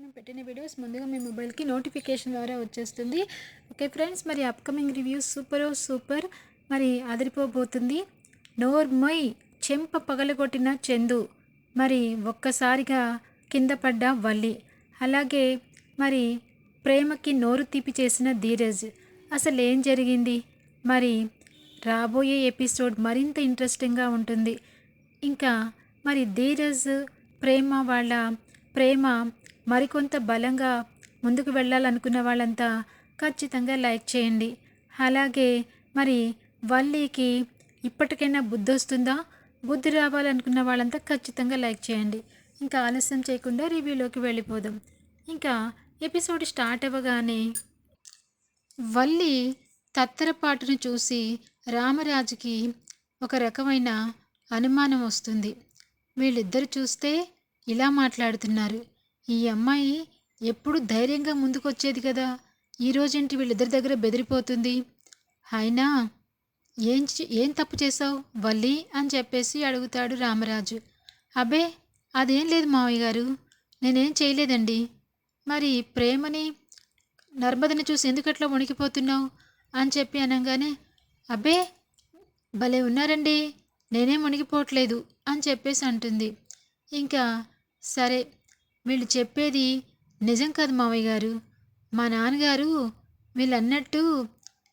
మేము పెట్టిన వీడియోస్ ముందుగా మీ మొబైల్కి నోటిఫికేషన్ ద్వారా వచ్చేస్తుంది. ఓకే ఫ్రెండ్స్ మరి అప్కమింగ్ రివ్యూస్ సూపర్ సూపర్ మరి అదిరిపోబోతుంది. నోర్మొయ్ చెంప పగలగొట్టిన చందు. మరి ఒక్కసారిగా కింద పడ్డ వల్లి. అలాగే మరి ప్రేమకి నోరు తీపి చేసిన ధీరజ్. అసలు ఏం జరిగింది? మరి రాబోయే ఎపిసోడ్ మరింత ఇంట్రెస్టింగ్గా ఉంటుంది. ఇంకా మరి ధీరజ్ ప్రేమ వాళ్ళ ప్రేమ మరికొంత బలంగా ముందుకు వెళ్ళాలనుకున్న వాళ్ళంతా ఖచ్చితంగా లైక్ చేయండి. అలాగే మరి వల్లీకి ఇప్పటికైనా బుద్ధి వస్తుందా? బుద్ధి రావాలనుకున్న వాళ్ళంతా ఖచ్చితంగా లైక్ చేయండి. ఇంకా ఆలస్యం చేయకుండా రివ్యూలోకి వెళ్ళిపోదాం. ఇంకా ఎపిసోడ్ స్టార్ట్ అవ్వగానే వల్లి తత్తరపాటును చూసి రామరాజుకి ఒక రకమైన అనుమానం వస్తుంది. వీళ్ళిద్దరు చూస్తే ఇలా మాట్లాడుతున్నారు. ఈ అమ్మాయి ఎప్పుడు ధైర్యంగా ముందుకొచ్చేది కదా. ఈరోజేంటి వీళ్ళిద్దరి దగ్గర బెదిరిపోతుంది? అయినా ఏం ఏం తప్పు చేసావు వల్లి అని చెప్పేసి అడుగుతాడు రామరాజు. అబ్బే అదేం లేదు మావయ్య గారు. నేనేం చేయలేదండి. మరి ప్రేమని నర్మదని చూసి ఎందుకట్లా వణికిపోతున్నావు? అని చెప్పి అనగానే అబ్బే భలే ఉన్నారండి. నేనేం వణికిపోవట్లేదు అని చెప్పేసి అంటుంది. ఇంకా సరే వీళ్ళు చెప్పేది నిజం కాదు మామయ్య గారు. మా నాన్నగారు వీళ్ళు అన్నట్టు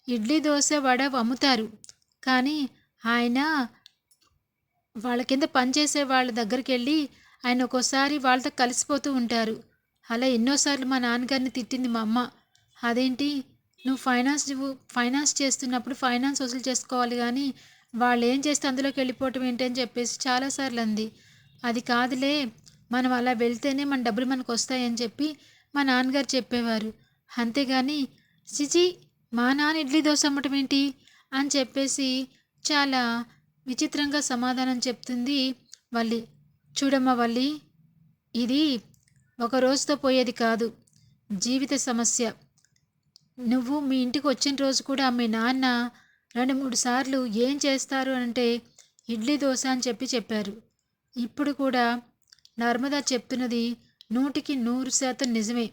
ఇడ్లీ దోశ వడ అమ్ముతారు. కానీ ఆయన వాళ్ళ కింద పనిచేసే వాళ్ళ దగ్గరికి వెళ్ళి ఆయన ఒక్కోసారి వాళ్ళతో కలిసిపోతూ ఉంటారు. అలా ఎన్నోసార్లు మా నాన్నగారిని తిట్టింది మా అమ్మ. అదేంటి? నువ్వు ఫైనాన్స్ ఫైనాన్స్ చేస్తున్నప్పుడు ఫైనాన్స్ వసూలు చేసుకోవాలి కానీ వాళ్ళు ఏం చేస్తే అందులోకి వెళ్ళిపోవటం ఏంటి అని చెప్పేసి చాలాసార్లు అంది. అది కాదులే మనం అలా వెళ్తేనే మన డబ్బులు మనకు వస్తాయని చెప్పి మా నాన్నగారు చెప్పేవారు. అంతేగాని సిజి మా నాన్న ఇడ్లీ దోశ అమ్మటం ఏంటి? అని చెప్పేసి చాలా విచిత్రంగా సమాధానం చెప్తుంది వల్లి. చూడమ్మా వల్లి ఇది ఒక రోజుతో పోయేది కాదు జీవిత సమస్య. నువ్వు మీ ఇంటికి వచ్చిన రోజు కూడా మీ నాన్న రెండు మూడు సార్లు ఏం చేస్తారు అంటే ఇడ్లీ దోశ అని చెప్పి చెప్పారు. ఇప్పుడు కూడా నర్మదా చెప్తున్నది నూటికి నూరు శాతం నిజమే.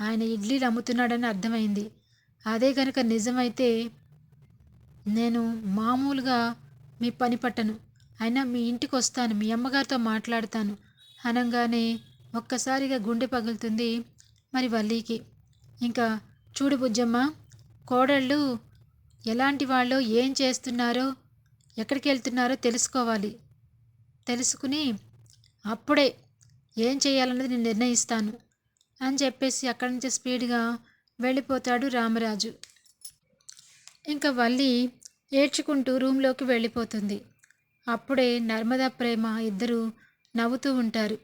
ఆయన ఇడ్లీలు అమ్ముతున్నాడని అర్థమైంది. అదే కనుక నిజమైతే నేను మామూలుగా మీ పని పట్టను. అయినా మీ ఇంటికి వస్తాను మీ అమ్మగారితో మాట్లాడతాను. అనగానే ఒక్కసారిగా గుండె పగులుతుంది మరి వల్లీకి. ఇంకా చూడు బుజ్జమ్మ కోడళ్ళు ఎలాంటి వాళ్ళు ఏం చేస్తున్నారో ఎక్కడికి వెళ్తున్నారో తెలుసుకోవాలి. తెలుసుకుని అప్పుడే ఏం చేయాలన్నది నేను నిర్ణయిస్తాను అని చెప్పేసి అక్కడి నుంచి స్పీడ్గా వెళ్ళిపోతాడు రామరాజు. ఇంకా వల్లి ఏడ్చుకుంటూ రూమ్లోకి వెళ్ళిపోతుంది. అప్పుడే నర్మదా ప్రేమ ఇద్దరు నవ్వుతూ ఉంటారు.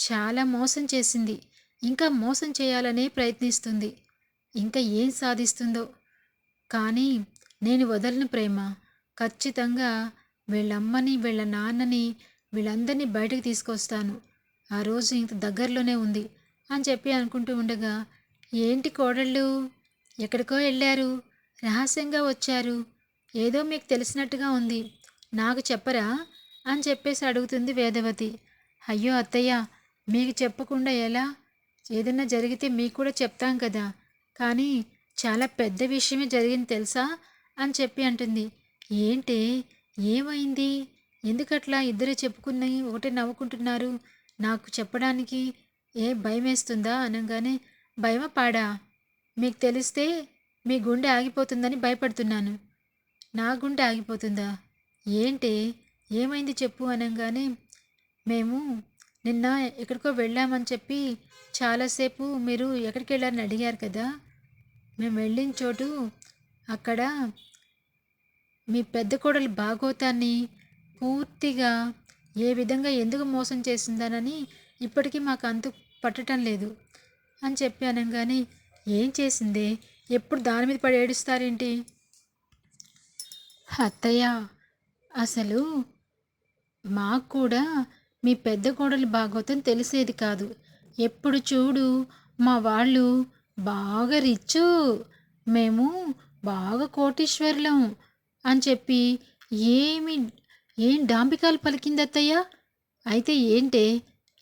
చాలా మోసం చేసింది. ఇంకా మోసం చేయాలనే ప్రయత్నిస్తుంది. ఇంకా ఏం సాధిస్తుందో. కానీ నేను వదలను ప్రేమ. ఖచ్చితంగా వీళ్ళమ్మని వీళ్ళ నాన్నని వీళ్ళందరినీ బయటకు తీసుకొస్తాను. ఆ రోజు ఇంత దగ్గరలోనే ఉంది అని చెప్పి అనుకుంటూ ఉండగా ఏంటి కోడళ్ళు? ఎక్కడికో వెళ్ళారు? రహస్యంగా వచ్చారు? ఏదో మీకు తెలిసినట్టుగా ఉంది. నాకు చెప్పరా? అని చెప్పేసి అడుగుతుంది వేదవతి. అయ్యో అత్తయ్య మీకు చెప్పకుండా ఎలా? ఏదైనా జరిగితే మీకు కూడా చెప్తాం కదా. కానీ చాలా పెద్ద విషయమే జరిగింది తెలుసా? అని చెప్పి అంటుంది. ఏంటి? ఏమైంది? ఎందుకట్లా ఇద్దరే చెప్పుకున్నాయి? ఒకటే నవ్వుకుంటున్నారు. నాకు చెప్పడానికి ఏ భయం వేస్తుందా అనగానే భయమ పాడా? మీకు తెలిస్తే మీ గుండె ఆగిపోతుందని భయపడుతున్నాను. నా గుండె ఆగిపోతుందా? ఏంటి? ఏమైంది చెప్పు అనగానే మేము నిన్న ఎక్కడికో వెళ్ళామని చెప్పి చాలాసేపు మీరు ఎక్కడికి వెళ్ళారని అడిగారు కదా? మేము వెళ్ళిన చోటు అక్కడ మీ పెద్ద కోడలు బాగోతాన్ని పూర్తిగా ఏ విధంగా ఎందుకు మోసం చేసిందనని ఇప్పటికీ మాకు అంతు పట్టడం లేదు. అని చెప్పి అనగానే ఏం చేసిందే? ఎప్పుడు దాని మీద పడి ఏడుస్తారేంటి? అత్తయ్య అసలు మాకు కూడా మీ పెద్ద కోడలు భాగవతం తెలిసేది కాదు. ఎప్పుడు చూడు మా వాళ్ళు బాగా రిచ్చు మేము బాగా కోటీశ్వరులం అని చెప్పి ఏమి ఏం డాంబికాలు పలికిందత్తయ్యా అయితే ఏంటే?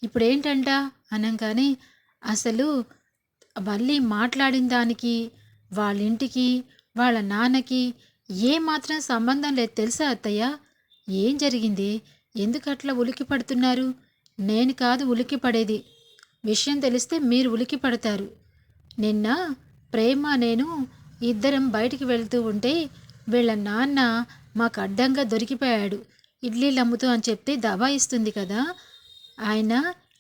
ఇప్పుడేంటంట? అనగానే అసలు మళ్ళీ మాట్లాడిన దానికి వాళ్ళ ఇంటికి వాళ్ళ నాన్నకి ఏమాత్రం సంబంధం లేదు తెలుసా అత్తయ్య? ఏం జరిగింది? ఎందుకు అట్లా ఉలికి పడుతున్నారు? నేను కాదు ఉలికి పడేది. విషయం తెలిస్తే మీరు ఉలికి పడతారు. నిన్న ప్రేమ నేను ఇద్దరం బయటికి వెళ్తూ ఉంటే వీళ్ళ నాన్న మాకు అడ్డంగా దొరికిపోయాడు. ఇడ్లీలు అమ్ముతూ అని చెప్తే దబాయిస్తుంది కదా. ఆయన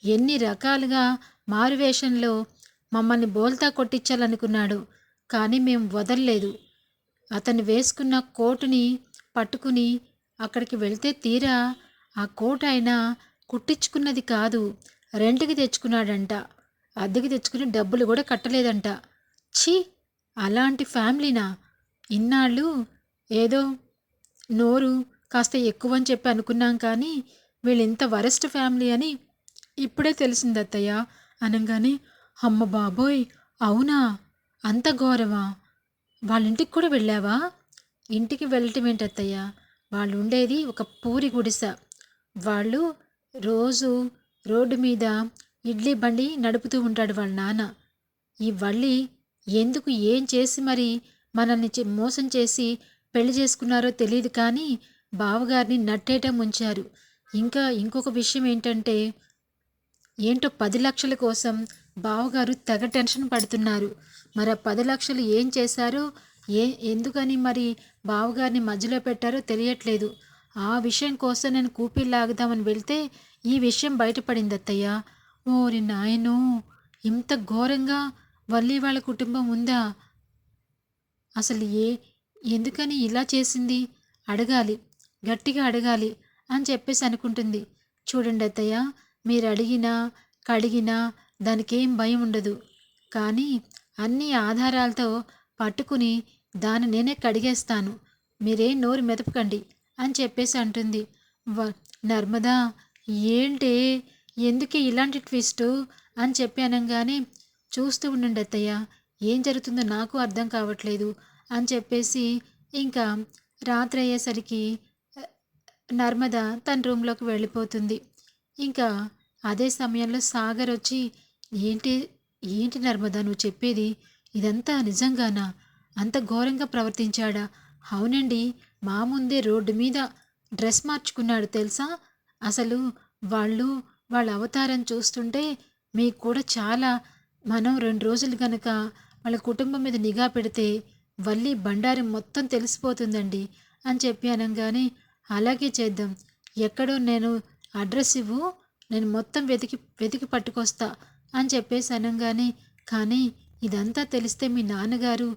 ఎన్ని రకాలుగా మారువేషంలో మమ్మల్ని బోల్తా కొట్టించాలనుకున్నాడు. కానీ మేము వదలలేదు. అతను వేసుకున్న కోటుని పట్టుకుని అక్కడికి వెళ్తే తీరా ఆ కోట్ ఆయన కుట్టించుకున్నది కాదు రెంట్కి తెచ్చుకున్నాడంట. అద్దెకి తెచ్చుకుని డబ్బులు కూడా కట్టలేదంట. ఛీ! అలాంటి ఫ్యామిలీనా? ఇన్నాళ్ళు ఏదో నోరు కాస్త ఎక్కువ అని చెప్పి అనుకున్నాం కానీ వీళ్ళింత వరెస్ట్ ఫ్యామిలీ అని ఇప్పుడే తెలిసింది అత్తయ్య. అనగానే అమ్మ బాబోయ్ అవునా? అంత ఘోరమా? వాళ్ళ ఇంటికి కూడా వెళ్ళావా? ఇంటికి వెళ్ళటం ఏంటత్తయ్య వాళ్ళు ఉండేది ఒక పూరి గుడిస. వాళ్ళు రోజు రోడ్డు మీద ఇడ్లీ బండి నడుపుతూ ఉంటాడు వాళ్ళ నాన్న. ఈ వల్లి ఎందుకు ఏం చేసి మరి మనల్ని మోసం చేసి పెళ్ళి చేసుకున్నారో తెలియదు కానీ బావగారిని నట్టేట ముంచారు. ఇంకా ఇంకొక విషయం ఏంటంటే ఏంటో పది లక్షల కోసం బావగారు తెగ టెన్షన్ పడుతున్నారు. మరి ఆ పది లక్షలు ఏం చేశారో ఏ ఎందుకని మరి బావగారిని మధ్యలో పెట్టారో తెలియట్లేదు. ఆ విషయం కోసం నేను కూపీలు లాగుదామని వెళ్తే ఈ విషయం బయటపడింది అత్తయ్య ఓరి నాయనో ఇంత ఘోరంగా వల్లి వాళ్ళ కుటుంబం ఉందా? అసలు ఏ ఎందుకని ఇలా చేసింది? అడగాలి. గట్టిగా అడగాలి అని చెప్పేసి అనుకుంటుంది. చూడండి అత్తయ్య మీరు అడిగినా కడిగినా దానికేం భయం ఉండదు. కానీ అన్ని ఆధారాలతో పట్టుకుని దాన్ని నేనే కడిగేస్తాను. మీరేం నోరు మెదపకండి అని చెప్పేసి అంటుంది. వ నర్మదా ఏంటి? ఎందుకే ఇలాంటి ట్విస్టు? అని చెప్పి అనగానే చూస్తూ ఉండండి అత్తయ్య ఏం జరుగుతుందో నాకు అర్థం కావట్లేదు అని చెప్పేసి ఇంకా రాత్రి అయ్యేసరికి నర్మద తన రూమ్లోకి వెళ్ళిపోతుంది. ఇంకా అదే సమయంలో సాగర్ వచ్చి ఏంటి ఏంటి నర్మద నువ్వు చెప్పేది? ఇదంతా నిజంగానా? అంత ఘోరంగా ప్రవర్తించాడా? అవునండి మా ముందే రోడ్డు మీద డ్రెస్ మార్చుకున్నాడు తెలుసా? అసలు వాళ్ళు వాళ్ళ అవతారం చూస్తుంటే మీకు కూడా చాలా మనం రెండు రోజులు గనక వాళ్ళ కుటుంబం మీద నిఘా పెడితే వల్లి బండారి మొత్తం తెలిసిపోతుందండి అని చెప్పి అనగానే అలాగే చేద్దాం. ఎక్కడో నేను అడ్రస్ ఇవ్వు. నేను మొత్తం వెతికి వెతికి పట్టుకొస్తా అని చెప్పేసి అనగానే కానీ ఇదంతా తెలిస్తే మీ నాన్నగారు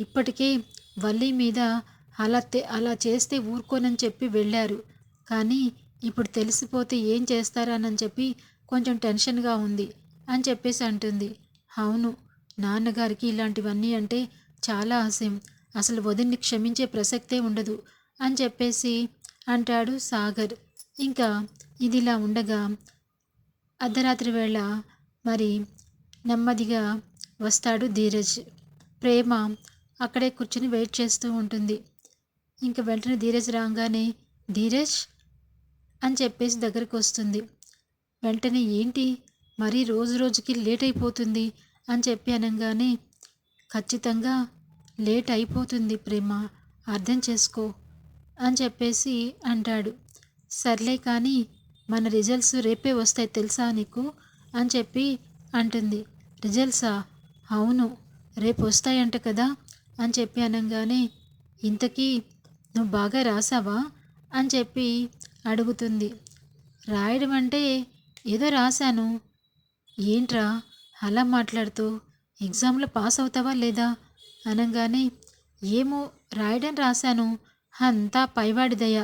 ఇప్పటికే వల్లి మీద అలా అలా చేస్తే ఊరుకోనని చెప్పి వెళ్ళారు. కానీ ఇప్పుడు తెలిసిపోతే ఏం చేస్తారనని చెప్పి కొంచెం టెన్షన్గా ఉంది అని చెప్పేసి అంటుంది. అవును నాన్నగారికి ఇలాంటివన్నీ అంటే చాలా ఆశయం. అసలు వదిన్ని క్షమించే ప్రసక్తే ఉండదు అని చెప్పేసి అంటాడు సాగర్. ఇంకా ఇదిలా ఉండగా అర్ధరాత్రి వేళ మరి నెమ్మదిగా వస్తాడు ధీరజ్. ప్రేమ అక్కడే కూర్చుని వెయిట్ చేస్తూ ఉంటుంది. ఇంకా వెంటనే ధీరజ్ రాగానే ధీరజ్! అని చెప్పేసి దగ్గరకు వస్తుంది. వెంటనే ఏంటి? మరీ రోజు రోజుకి లేట్ అయిపోతుంది? అని చెప్పి అనగానే ఖచ్చితంగా లేట్ అయిపోతుంది ప్రేమ. అర్థం చేసుకో. అని చెప్పేసి అంటాడు. సర్లే కానీ మన రిజల్ట్స్ రేపే వస్తాయి తెలుసా నీకు? అని చెప్పి అంటుంది. రిజల్ట్సా? అవును రేపు వస్తాయంట కదా? అని చెప్పి అనగానే ఇంతకీ నువ్వు బాగా రాసావా? అని చెప్పి అడుగుతుంది. రాయడం అంటే ఏదో రాశాను. ఏంట్రా అలా మాట్లాడుతూ ఎగ్జామ్లో పాస్ అవుతావా లేదా? అనగానే ఏమో రాయడం రాశాను. అంతా పైవాడిదయ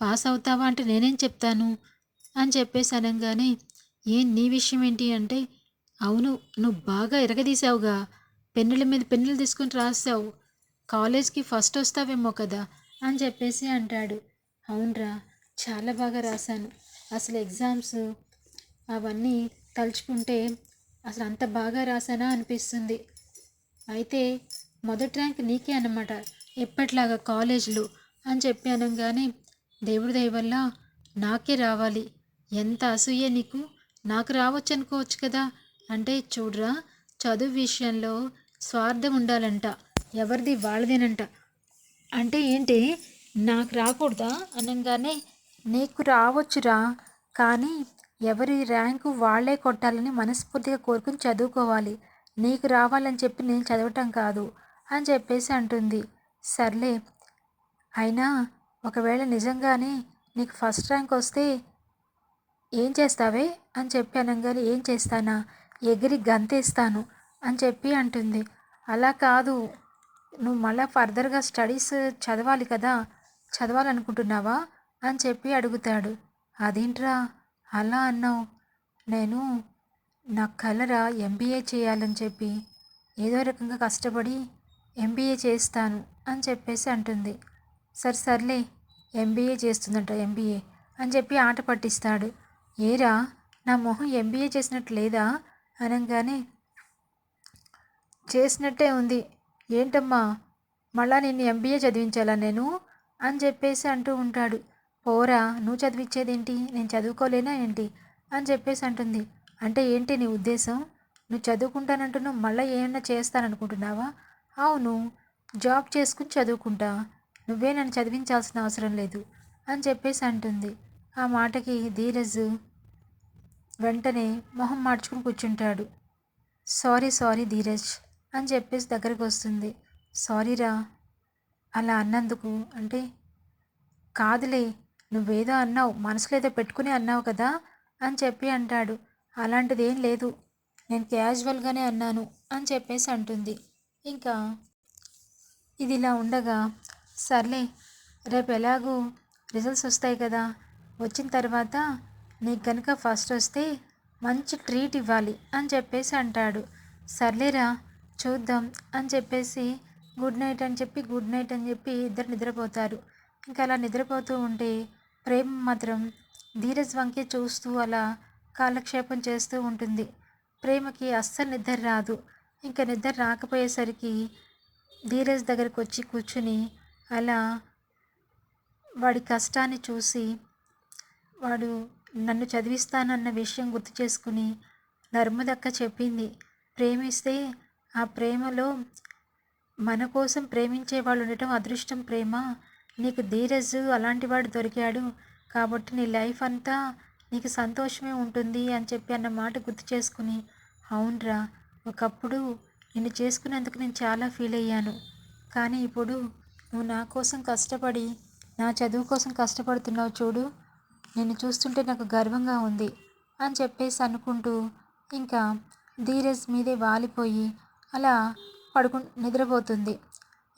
పాస్ అవుతావా అంటే నేనేం చెప్తాను? అని చెప్పేసి అనగానే ఏం నీ విషయం ఏంటి అంటే అవును నువ్వు బాగా ఎరగదీసావుగా పెన్నుల మీద పెన్నులు తీసుకుని రాసావు కాలేజ్కి ఫస్ట్ వస్తావేమో కదా? అని చెప్పేసి అంటాడు. అవునరా చాలా బాగా రాశాను. అసలు ఎగ్జామ్స్ అవన్నీ తలుచుకుంటే అసలు అంత బాగా రాశానా అనిపిస్తుంది. అయితే మొదటి ర్యాంక్ నీకే అన్నమాట. ఎప్పట్లాగా కాలేజీలో అని చెప్పి అనగానే దేవుడి దయవల్ల నాకే రావాలి. ఎంత అసూయ నీకు? నాకు రావచ్చు అనుకోవచ్చు కదా? అంటే చూడరా చదువు విషయంలో స్వార్థం ఉండాలంట. ఎవరిది వాళ్ళదేనంట. అంటే ఏంటి? నాకు రాకూడదా? అనగానే నీకు రావచ్చురా. కానీ ఎవరి ర్యాంకు వాళ్ళే కొట్టాలని మనస్ఫూర్తిగా కోరుకుని చదువుకోవాలి. నీకు రావాలని చెప్పి నేను చదవటం కాదు అని చెప్పేసి అంటుంది. సర్లే అయినా ఒకవేళ నిజంగానే నీకు ఫస్ట్ ర్యాంక్ వస్తే ఏం చేస్తావే అని చెప్పి అనగానే ఏం చేస్తానా? ఎగిరి గంతేస్తాను అని చెప్పి అంటుంది. అలా కాదు. నువ్వు మళ్ళీ ఫర్దర్గా స్టడీస్ చదవాలి కదా. చదవాలనుకుంటున్నావా? అని చెప్పి అడుగుతాడు. అదేంట్రా? అలా అన్నావు. నేను నా కలరా ఎంబీఏ చేయాలని చెప్పి ఏదో రకంగా కష్టపడి ఎంబీఏ చేస్తాను అని చెప్పేసి అంటుంది. సరే సర్లే ఎంబీఏ చేస్తుందంట ఎంబీఏ అని చెప్పి ఆట పట్టిస్తాడు. ఏరా నా మొహం ఎంబీఏ చేసినట్టు లేదా? అనగానే చేసినట్టే ఉంది. ఏంటమ్మా మళ్ళా నిన్ను ఎంబీఏ చదివించాలా నేను? అని చెప్పేసి అంటూ ఉంటాడు. పోరా నువ్వు చదివించేదేంటి నేను చదువుకోలేనా ఏంటి? అని చెప్పేసి అంటుంది. అంటే ఏంటి నీ ఉద్దేశం? నువ్వు చదువుకుంటానంటున్నావు మళ్ళీ ఏమన్నా చేస్తాననుకుంటున్నావా? అవును జాబ్ చేసుకుని చదువుకుంటా. నువ్వే నన్ను చదివించాల్సిన అవసరం లేదు అని చెప్పేసి అంటుంది. ఆ మాటకి ధీరజ్ వెంటనే మొహం మార్చుకుని కూర్చుంటాడు. సారీ సారీ ధీరజ్ అని చెప్పేసి దగ్గరకు వస్తుంది. సారీరా? అలా అన్నందుకు? అంటే కాదులే నువ్వేదో అన్నావు మనసులో ఏదో పెట్టుకుని అన్నావు కదా అని చెప్పి అంటాడు. అలాంటిది ఏం లేదు నేను క్యాజువల్గానే అన్నాను అని చెప్పేసి అంటుంది. ఇంకా ఇది ఇలా ఉండగా సర్లే రేపు ఎలాగూ రిజల్ట్స్ వస్తాయి కదా. వచ్చిన తర్వాత నీకు కనుక ఫస్ట్ వస్తే మంచి ట్రీట్ ఇవ్వాలి అని చెప్పేసి అంటాడు. సర్లేరా చూద్దాం అని చెప్పేసి గుడ్ నైట్ అని చెప్పి గుడ్ నైట్ అని చెప్పి ఇద్దరు నిద్రపోతారు. ఇంకా అలా నిద్రపోతూ ఉంటే ప్రేమ మాత్రం ధీరజ్ వంకే చూస్తూ అలా కాలక్షేపం చేస్తూ ఉంటుంది. ప్రేమకి అస్సలు నిద్ర రాదు. ఇంకా నిద్ర రాకపోయేసరికి ధీరజ్ దగ్గరకు వచ్చి కూర్చుని అలా వాడి కష్టాన్ని చూసి వాడు నన్ను చదివిస్తానన్న విషయం గుర్తు చేసుకుని నర్మదక్క చెప్పింది ప్రేమిస్తే ఆ ప్రేమలో మన కోసం ప్రేమించే వాళ్ళు ఉండటం అదృష్టం ప్రేమ? నీకు ధీరజ్ అలాంటి వాడు దొరికాడు కాబట్టి నీ లైఫ్ అంతా నీకు సంతోషమే ఉంటుంది అని చెప్పి అన్న మాట గుర్తు చేసుకుని అవునరా ఒకప్పుడు నిన్ను చేసుకున్నందుకు నేను చాలా ఫీల్ అయ్యాను. కానీ ఇప్పుడు నువ్వు నా కోసం కష్టపడి నా చదువు కోసం కష్టపడుతున్నావు చూడు. నిన్ను చూస్తుంటే నాకు గర్వంగా ఉంది అని చెప్పేసి అనుకుంటూ ఇంకా ధీరజ్ మీదే వాలిపోయి అలా పడుకు నిద్రపోతుంది.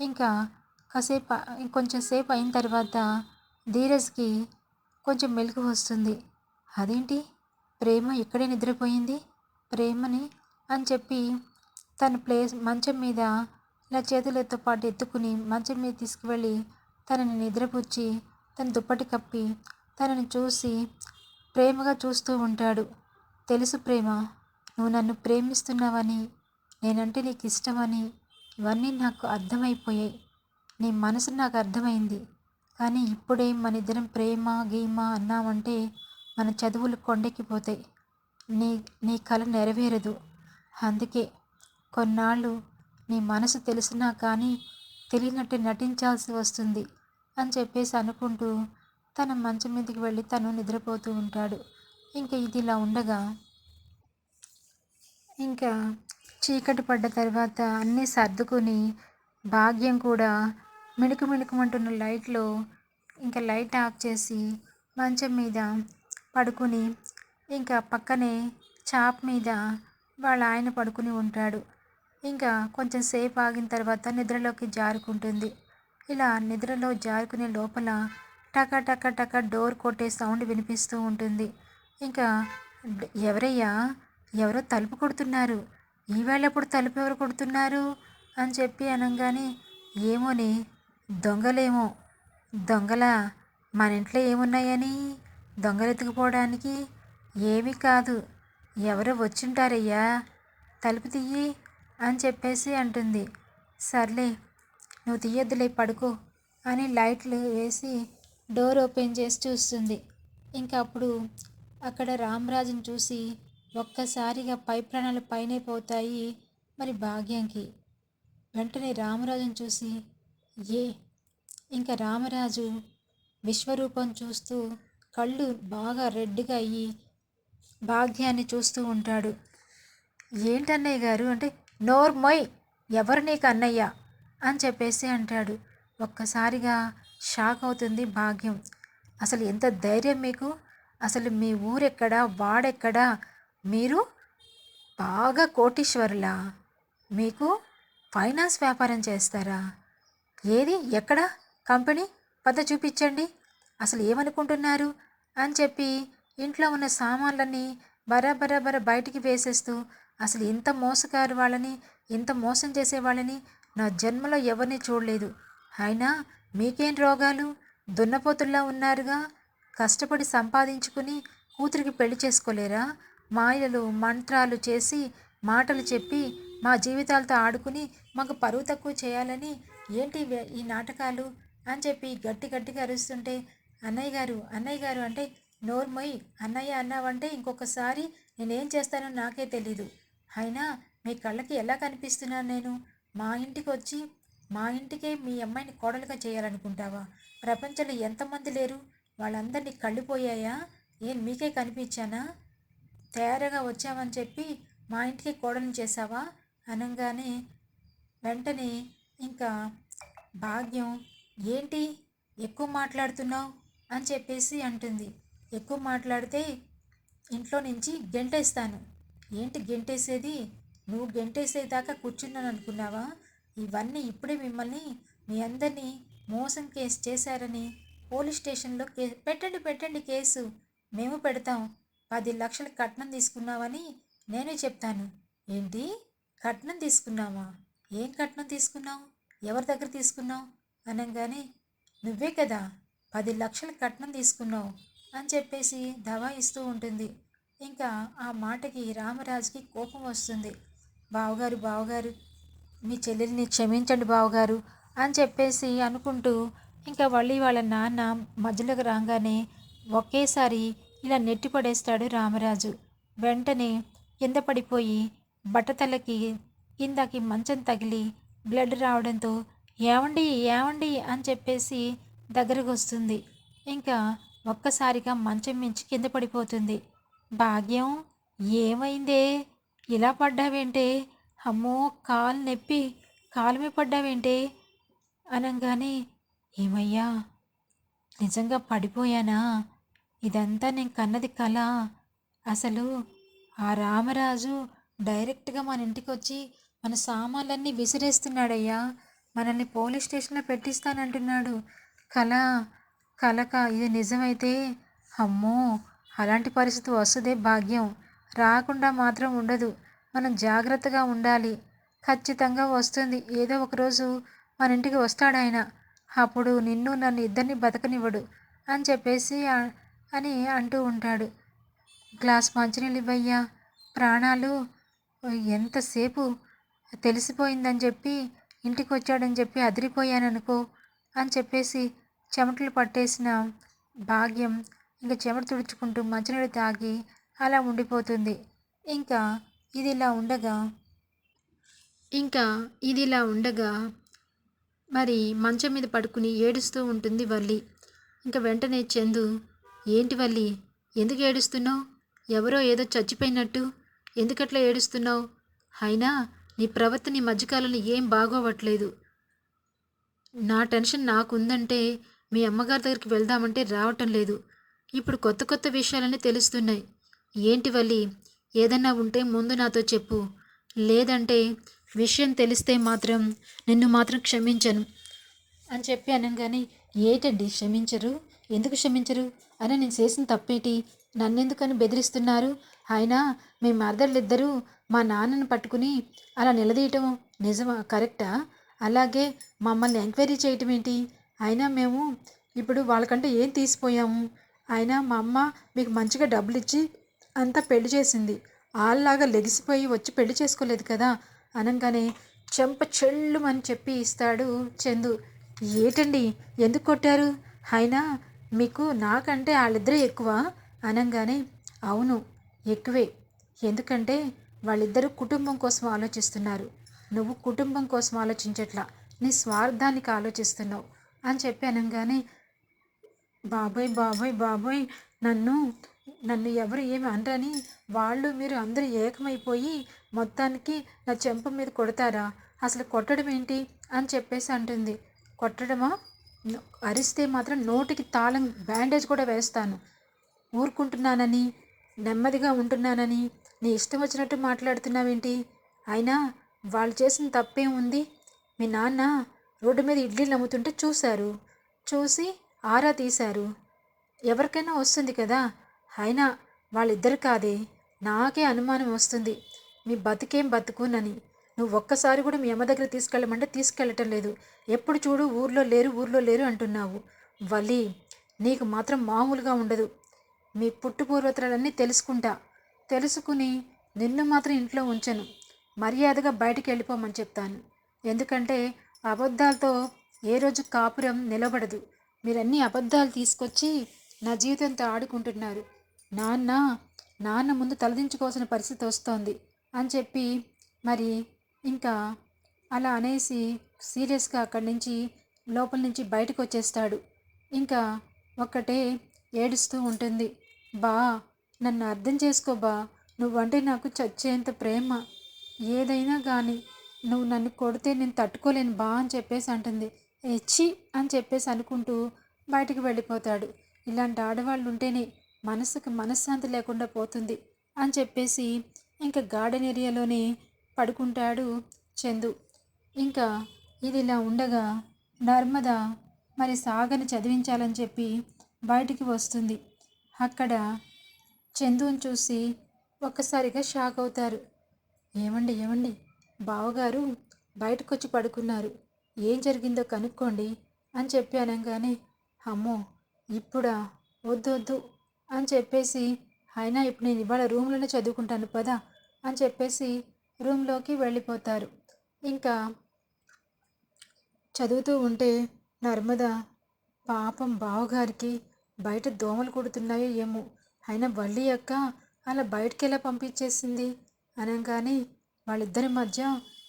ఇంకా కాసేపు ఇంకొంచెం సేపు అయిన తర్వాత ధీరజ్కి కొంచెం మెలకు వస్తుంది. అదేంటి? ప్రేమ ఇక్కడే నిద్రపోయింది? ప్రేమని? అని చెప్పి తన ప్లేస్ మంచం మీద ఇలా చేతులతో పాటు ఎత్తుకుని మంచం మీద తీసుకువెళ్ళి తనని నిద్రపుచ్చి తన దుప్పటి కప్పి తనని చూసి ప్రేమగా చూస్తూ ఉంటాడు. తెలుసు ప్రేమ నువ్వు నన్ను ప్రేమిస్తున్నావని నేనంటే నీకు ఇష్టమని ఇవన్నీ నాకు అర్థమైపోయాయి. నీ మనసు నాకు అర్థమైంది. కానీ ఇప్పుడే మన ఇద్దరం ప్రేమ గీమ అన్నామంటే మన చదువులు కొండెక్కిపోతాయి నీ నీ కళ నెరవేరదు. అందుకే కొన్నాళ్ళు నీ మనసు తెలిసినా కానీ తెలియనట్టు నటించాల్సి వస్తుంది అని చెప్పేసి అనుకుంటూ తన మంచం మీదకి వెళ్ళి తను నిద్రపోతూ ఉంటాడు. ఇంకా ఇది ఇలా ఉండగా ఇంకా చీకటి పడ్డ తర్వాత అన్నీ సర్దుకుని భాగ్యం కూడా మిణుకు మిణుకుమంటున్న లైట్లో ఇంకా లైట్ ఆఫ్ చేసి మంచం మీద పడుకుని ఇంకా పక్కనే చాప్ మీద వాళ్ళ ఆయన పడుకుని ఉంటాడు. ఇంకా కొంచెం సేపు ఆగిన తర్వాత నిద్రలోకి జారుకుంటుంది. ఇలా నిద్రలో జారుకునే లోపల టక టక టక డోర్ కొట్టే సౌండ్ వినిపిస్తూ ఉంటుంది. ఇంకా ఎవరయ్యా? ఎవరో తలుపు కొడుతున్నారు. ఈవేళ ఇప్పుడు తలుపు ఎవరు కొడుతున్నారు? అని చెప్పి అనగానే ఏమోని దొంగలేమో. దొంగల? మన ఇంట్లో ఏమున్నాయని? దొంగలెత్తుకుపోవడానికి ఏమీ కాదు. ఎవరో వచ్చింటారయ్యా. తలుపు తీయి. అని చెప్పేసి అంటుంది. సర్లే నువ్వు తీయొద్దులే పడుకో అని లైట్లు వేసి డోర్ ఓపెన్ చేసి చూస్తుంది. ఇంకా అప్పుడు అక్కడ రామరాజుని చూసి ఒక్కసారిగా పై ప్రాణాలు పైనే పోతాయి మరి భాగ్యంకి. వెంటనే రామరాజును చూసి ఏ ఇంకా రామరాజు విశ్వరూపం చూస్తూ కళ్ళు బాగా రెడ్గా అయ్యి భాగ్యాన్ని చూస్తూ ఉంటాడు. ఏంటన్నయ్య గారు అంటే నోర్మొయ్ ఎవరు నీకు అన్నయ్య? అని చెప్పేసి అంటాడు. ఒక్కసారిగా షాక్ అవుతుంది భాగ్యం. అసలు ఎంత ధైర్యం మీకు? అసలు మీ ఊరెక్కడా? వాడెక్కడా? మీరు బాగా కోటీశ్వరులా? మీకు ఫైనాన్స్ వ్యాపారం చేస్తారా? ఏది? ఎక్కడ? కంపెనీ? పద చూపించండి. అసలు ఏమనుకుంటున్నారు? అని చెప్పి ఇంట్లో ఉన్న సామాన్లన్నీ బరాబరాబర బయటికి వేసేస్తూ అసలు ఇంత మోసగారు వాళ్ళని ఇంత మోసం చేసే వాళ్ళని నా జన్మలో ఎవరిని చూడలేదు. అయినా మీకేం రోగాలు? దున్నపోతుల్లా ఉన్నారుగా? కష్టపడి సంపాదించుకుని కూతురికి పెళ్ళి చేసుకోలేరా? మాయలు మంత్రాలు చేసి మాటలు చెప్పి మా జీవితాలతో ఆడుకుని మాకు పరువు తక్కువ చేయాలని ఏంటి ఈ నాటకాలు? అని చెప్పి గట్టి గట్టిగా అరుస్తుంటే అన్నయ్య గారు అన్నయ్య గారు అంటే నోర్మొయ్ అన్నయ్య అన్నావంటే ఇంకొకసారి నేనేం చేస్తానో నాకే తెలీదు. అయినా మీ కళ్ళకి ఎలా కనిపిస్తున్నాను నేను? మా ఇంటికి వచ్చి మా ఇంటికే మీ అమ్మాయిని కోడలుగా చేయాలనుకుంటావా? ప్రపంచంలో ఎంతమంది లేరు? వాళ్ళందరినీ కళ్ళిపోయాయా ఏం మీకే కనిపించానా? తయారుగా వచ్చామని చెప్పి మా ఇంటికి కోడలు చేసావా అనగానే వెంటనే ఇంకా భాగ్యం ఏంటి? ఎక్కువ మాట్లాడుతున్నావు? అని చెప్పేసి అంటుంది. ఎక్కువ మాట్లాడితే ఇంట్లో నుంచి గెంటేస్తాను. ఏంటి గెంటేసేది? నువ్వు గెంటేసేదాకా కూర్చున్నాను అనుకున్నావా? ఇవన్నీ ఇప్పుడే మిమ్మల్ని మీ అందరినీ మోసం కేసు చేశారని పోలీస్ స్టేషన్లో కే పెట్టండి పెట్టండి కేసు. మేము పెడతాం. పది లక్షల కట్నం తీసుకున్నావని నేనే చెప్తాను. ఏంటి? కట్నం తీసుకున్నావా? ఏం కట్నం తీసుకున్నావు? ఎవరి దగ్గర తీసుకున్నావు? అనగానే నువ్వే కదా పది లక్షల కట్నం తీసుకున్నావు అని చెప్పేసి దవా ఇస్తూ ఉంటుంది. ఇంకా ఆ మాటకి రామరాజుకి కోపం వస్తుంది. బావగారు బావగారు మీ చెల్లెల్ని క్షమించండి బావగారు అని చెప్పేసి అనుకుంటూ ఇంకా మళ్ళీ వాళ్ళ నాన్న మధ్యలోకి రాగానే ఒకేసారి ఇలా నెట్టి పడేస్తాడు రామరాజు. వెంటనే కింద పడిపోయి బట్టతలకి కిందకి మంచం తగిలి బ్లడ్ రావడంతో ఏమండి ఏమండి అని చెప్పేసి దగ్గరకు వస్తుంది ఇంకా ఒక్కసారిగా మంచం మించి కింద పడిపోతుంది. భాగ్యం ఏమైందే? ఇలా పడ్డావేంటే? అమ్మో కాలు నొప్పి కాలు మీద పడ్డావేంటే? అనగానే ఏమయ్యా నిజంగా పడిపోయానా? ఇదంతా నేను కన్నది కళ అసలు ఆ రామరాజు డైరెక్ట్గా మన ఇంటికి వచ్చి మన సామాన్లన్నీ విసిరేస్తున్నాడయ్యా. మనల్ని పోలీస్ స్టేషన్లో పెట్టిస్తానంటున్నాడు. కళ కలక ఇది నిజమైతే అమ్మో అలాంటి పరిస్థితి వస్తుందే భాగ్యం. రాకుండా మాత్రం ఉండదు. మనం జాగ్రత్తగా ఉండాలి. ఖచ్చితంగా వస్తుంది. ఏదో ఒకరోజు మన ఇంటికి వస్తాడు ఆయన. అప్పుడు నిన్ను నన్ను ఇద్దరిని బతకనివ్వడు అని చెప్పేసి అని అంటూ ఉంటాడు. గ్లాస్ మంచినీళ్ళు ఇవ్వయ్యా. ప్రాణాలు ఎంతసేపు తెలిసిపోయిందని చెప్పి ఇంటికి వచ్చాడని చెప్పి అదిరిపోయాననుకో అని చెప్పేసి చెమటలు పట్టేసిన భాగ్యం ఇంకా చెమట తుడుచుకుంటూ మంచినీళ్ళు తాగి అలా ఉండిపోతుంది. ఇంకా ఇది ఇలా ఉండగా ఇంకా ఇది ఇలా ఉండగా మరి మంచం మీద పడుకుని ఏడుస్తూ ఉంటుంది వల్లి. ఇంకా వెంటనే చందు ఏంటి వల్లి ఎందుకు ఏడుస్తున్నావు? ఎవరో ఏదో చచ్చిపోయినట్టు ఎందుకట్లా ఏడుస్తున్నావు? అయినా నీ ప్రవర్తన ఈ మధ్యకాలంలో ఏం బాగోవట్లేదు. నా టెన్షన్ నాకుందంటే మీ అమ్మగారి దగ్గరికి వెళ్దామంటే రావటం లేదు. ఇప్పుడు కొత్త కొత్త విషయాలన్నీ తెలుస్తున్నాయి. ఏంటి వల్లి? ఏదన్నా ఉంటే ముందు నాతో చెప్పు. లేదంటే విషయం తెలిస్తే మాత్రం నిన్ను మాత్రం క్షమించను. అని చెప్పి అనగానే ఏటండి? క్షమించరు? ఎందుకు క్షమించరు? అని నేను చేసిన తప్పేటి? నన్నెందుకని బెదిరిస్తున్నారు? అయినా మీ మరదళ్ళిద్దరూ మా నాన్నను పట్టుకుని అలా నిలదీయటం నిజమా? కరెక్టా? అలాగే మమ్మల్ని ఎంక్వైరీ చేయటం ఏంటి? అయినా మేము ఇప్పుడు వాళ్ళకంటే ఏం తీసిపోయాము? అయినా మా అమ్మ మీకు మంచిగా డబ్బులు ఇచ్చి అంతా పెళ్ళి చేసింది. వాళ్ళలాగా లెగిసిపోయి వచ్చి పెళ్ళి చేసుకోలేదు కదా? అనగానే చెంప చెళ్ళు అని చెప్పి ఇస్తాడు చందు. ఏటండి? ఎందుకు కొట్టారు? అయినా మీకు నాకంటే వాళ్ళిద్దరే ఎక్కువ? అనగానే అవును ఎక్కువే. ఎందుకంటే వాళ్ళిద్దరూ కుటుంబం కోసం ఆలోచిస్తున్నారు. నువ్వు కుటుంబం కోసం ఆలోచించట్లా. నీ స్వార్థానికి ఆలోచిస్తున్నావు అని చెప్పి అనగానే బాబోయ్ బాబోయ్ బాబోయ్. నన్ను నన్ను ఎవరు ఏమి అనరని వాళ్ళు మీరు అందరూ ఏకమైపోయి మొత్తానికి నా చెంప మీద కొడతారా? అసలు కొట్టడం ఏంటి? అని చెప్పేసి అంటుంది. కొట్టడమా? అరిస్తే మాత్రం నోటికి తాళం బ్యాండేజ్ కూడా వేస్తాను. ఊరుకుంటున్నానని నెమ్మదిగా ఉంటున్నానని నీ ఇష్టం వచ్చినట్టు మాట్లాడుతున్నావేంటి? అయినా వాళ్ళు చేసిన తప్పేం ఉంది మీ నాన్న రోడ్డు మీద ఇడ్లీలు అమ్ముతుంటే చూశారు. చూసి ఆరా తీశారు. ఎవరికైనా వస్తుంది కదా? అయినా వాళ్ళిద్దరు కాదే. నాకే అనుమానం వస్తుంది. మీ బతికేం బతుకునని నువ్వు ఒక్కసారి కూడా మీ అమ్మ దగ్గర తీసుకెళ్ళమంటే తీసుకెళ్ళటం లేదు. ఎప్పుడు చూడు ఊర్లో లేరు ఊర్లో లేరు అంటున్నావు. వలి నీకు మాత్రం మామూలుగా ఉండదు. మీ పుట్టు పూర్వతరాలన్నీ తెలుసుకుంటా. తెలుసుకుని నిన్ను మాత్రం ఇంట్లో ఉంచను. మర్యాదగా బయటికి వెళ్ళిపోమని చెప్తాను. ఎందుకంటే అబద్ధాలతో ఏ రోజు కాపురం నిలబడదు. మీరన్నీ అబద్ధాలు తీసుకొచ్చి నా జీవితంతో ఆడుకుంటున్నారు. నాన్న నాన్న ముందు తలదించుకోవాల్సిన పరిస్థితి వస్తోంది అని చెప్పి మరి ఇంకా అలా అనేసి సీరియస్గా అక్కడి నుంచి లోపల నుంచి బయటకు వచ్చేస్తాడు. ఇంకా ఒక్కటే ఏడుస్తూ ఉంటుంది. బా నన్ను అర్థం చేసుకో బా. నువ్వంటే నాకు చచ్చేంత ప్రేమ. ఏదైనా కానీ నువ్వు నన్ను కొడితే నేను తట్టుకోలేను బా అని చెప్పేసి అంటుంది. ఎచ్చి అని చెప్పేసి అనుకుంటూ బయటికి వెళ్ళిపోతాడు. ఇలాంటి ఆడవాళ్ళు ఉంటేనే మనసుకు మనశ్శాంతి లేకుండా పోతుంది అని చెప్పేసి ఇంకా గార్డెన్ ఏరియాలోనే పడుకుంటాడు చందు. ఇంకా ఇది ఇలా ఉండగా నర్మద మరి సాగని చదివించాలని చెప్పి బయటికి వస్తుంది. అక్కడ చందుని చూసి ఒక్కసారిగా షాక్ అవుతారు. ఏమండి ఏమండి? బావగారు బయటకు వచ్చి పడుకున్నారు. ఏం జరిగిందో కనుక్కోండి అని చెప్పి అనగానే అమ్మో ఇప్పుడా? వద్దు వద్దు అని చెప్పేసి అయినా ఇప్పుడు నేను ఇవాళ రూమ్లోనే చదువుకుంటాను పదా అని చెప్పేసి రూమ్లోకి వెళ్ళిపోతారు. ఇంకా చదువుతూ ఉంటే నర్మద పాపం బావగారికి బయట దోమలు కుడుతున్నాయో ఏమో అయినా వల్లి అక్క అలా బయటికి ఎలా పంపించేసింది? అనగానే వాళ్ళిద్దరి మధ్య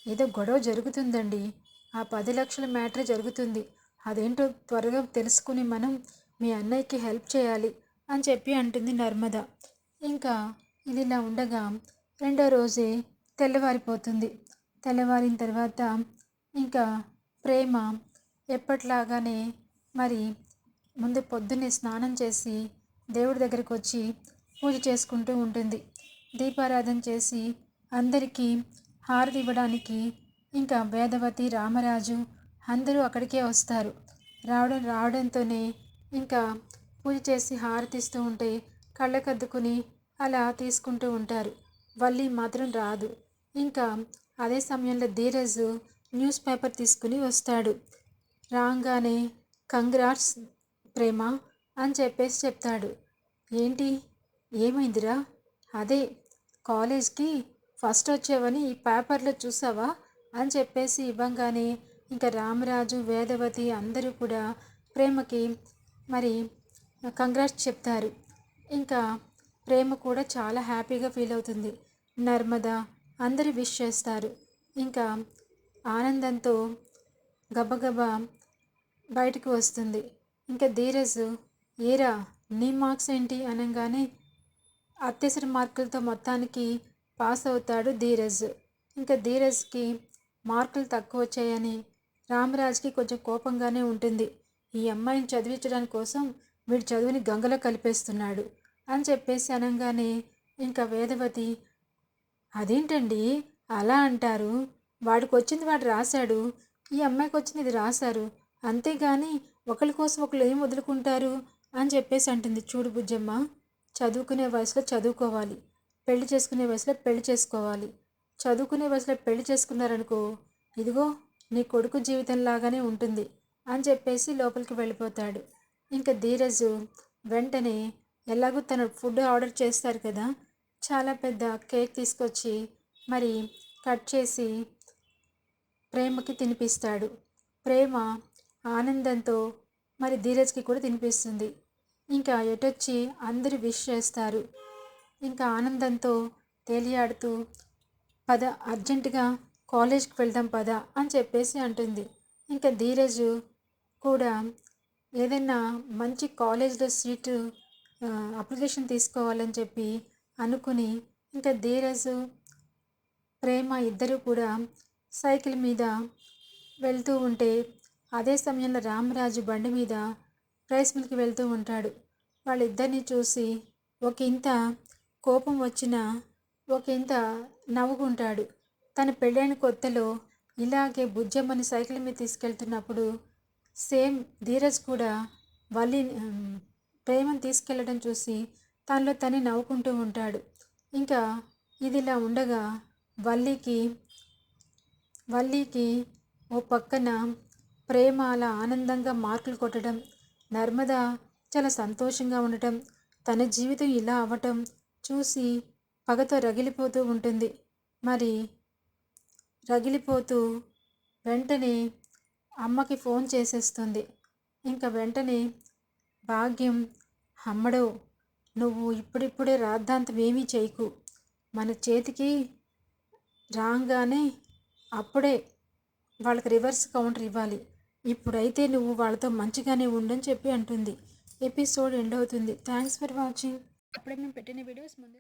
ఏదో గొడవ జరుగుతుందండి ఆ పది లక్షల మ్యాటర్ జరుగుతుంది. అదేంటో త్వరగా తెలుసుకుని మనం మీ అన్నయ్యకి హెల్ప్ చేయాలి అని చెప్పి అంటుంది నర్మద. ఇంకా ఇది ఇలా ఉండగా రెండో రోజే తెల్లవారిపోతుంది. తెల్లవారిన తర్వాత ఇంకా ప్రేమ ఎప్పట్లాగానే మరి ముందు పొద్దున్నే స్నానం చేసి దేవుడి దగ్గరికి వచ్చి పూజ చేసుకుంటూ ఉంటుంది. దీపారాధన చేసి అందరికీ హారతి ఇవ్వడానికి ఇంకా వేదవతి రామరాజు అందరూ అక్కడికే వస్తారు. రావడం రావడంతోనే ఇంకా పూజ చేసి హారతిస్తూ ఉంటే కళ్ళకద్దుకుని అలా తీసుకుంటూ ఉంటారు. వల్లి మాత్రం రాదు. ఇంకా అదే సమయంలో ధీరజ్ న్యూస్ పేపర్ తీసుకుని వస్తాడు. రాగానే కంగ్రాట్స్ ప్రేమ అని చెప్పేసి చెప్తాడు. ఏంటి? ఏమైందిరా? అదే కాలేజ్కి ఫస్ట్ వచ్చావని ఈ పేపర్లో చూసావా? అని చెప్పేసి ఇవ్వంగానే ఇంకా రామరాజు వేదవతి అందరూ కూడా ప్రేమకి మరి కంగ్రాట్స్ చెప్తారు. ఇంకా ప్రేమ కూడా చాలా హ్యాపీగా ఫీల్ అవుతుంది. నర్మద అందరూ విష్ చేస్తారు. ఇంకా ఆనందంతో గబగబా బయటకు వస్తుంది. ఇంకా ధీరజ్ ఏరా నీ మార్క్స్ ఏంటి అనగానే అత్యవసర మార్కులతో మొత్తానికి పాస్ అవుతాడు ధీరజ్. ఇంకా ధీరజ్కి మార్కులు తక్కువ వచ్చాయని రామరాజ్కి కొంచెం కోపంగానే ఉంటుంది. ఈ అమ్మాయిని చదివించడానికి కోసం వీడి చదువుని గంగలో కలిపేస్తున్నాడు అని చెప్పేసి అనగానే ఇంకా వేదవతి అదేంటండి అలా అంటారు? వాడికి వచ్చింది వాడు రాశాడు. ఈ అమ్మాయికి వచ్చింది ఇది రాశారు. అంతేగాని ఒకరి కోసం ఒకరు ఏం వదులుకుంటారు? అని చెప్పేసి అంటుంది. చూడు బుజ్జమ్మ చదువుకునే వయసులో చదువుకోవాలి. పెళ్ళి చేసుకునే వయసులో పెళ్ళి చేసుకోవాలి. చదువుకునే వయసులో పెళ్ళి చేసుకున్నారనుకో ఇదిగో నీ కొడుకు జీవితం లాగానే ఉంటుంది అని చెప్పేసి లోపలికి వెళ్ళిపోతాడు. ఇంకా ధీరజ్ వెంటనే ఎలాగో తన ఫుడ్ ఆర్డర్ చేస్తారు కదా చాలా పెద్ద కేక్ తీసుకొచ్చి మరి కట్ చేసి ప్రేమకి తినిపిస్తాడు. ప్రేమ ఆనందంతో మరి ధీరజ్కి కూడా తినిపిస్తుంది. ఇంకా ఎటొచ్చి అందరూ విష్ చేస్తారు. ఇంకా ఆనందంతో తేలియాడుతూ పద అర్జెంటుగా కాలేజ్కి వెళ్దాం పద అని చెప్పేసి అంటుంది. ఇంకా ధీరజు కూడా ఏదైనా మంచి కాలేజ్లో సీటు అప్లికేషన్ తీసుకోవాలని చెప్పి అనుకుని ఇంకా ధీరజు ప్రేమ ఇద్దరు కూడా సైకిల్ మీద వెళ్తూ ఉంటే అదే సమయంలో రామరాజు బండి మీద రైస్ మిల్కి వెళ్తూ ఉంటాడు. వాళ్ళిద్దరిని చూసి ఒక ఇంత కోపం వచ్చిన ఒక ఇంత నవ్వుకుంటాడు. తన పెళ్ళైన కొత్తలో ఇలాగే బుజ్జమ్మని సైకిల్ మీద తీసుకెళ్తున్నప్పుడు సేమ్ ధీరజ్ కూడా వల్లి ప్రేమను తీసుకెళ్ళడం చూసి తనలో తనే నవ్వుకుంటూ ఉంటాడు. ఇంకా ఇదిలా ఉండగా వల్లికి వల్లికి ఓ పక్కన ప్రేమ అలా ఆనందంగా మార్కులు కొట్టడం నర్మద చాలా సంతోషంగా ఉండటం తన జీవితం ఇలా అవ్వటం చూసి పగతో రగిలిపోతూ ఉంటుంది. మరి రగిలిపోతూ వెంటనే అమ్మకి ఫోన్ చేసేస్తుంది. ఇంకా వెంటనే భాగ్యం అమ్మడో నువ్వు ఇప్పుడిప్పుడే రాద్ధాంతం ఏమీ చేయకు. మన చేతికి రాగానే అప్పుడే వాళ్ళకి రివర్స్ కౌంటర్ ఇవ్వాలి. ఇప్పుడైతే నువ్వు వాళ్ళతో మంచిగానే ఉండని చెప్పి అంటుంది. ఎపిసోడ్ ఎండ్ అవుతుంది. Thanks for watching. అప్పుడే మేము పెట్టిన వీడియోస్ ముందు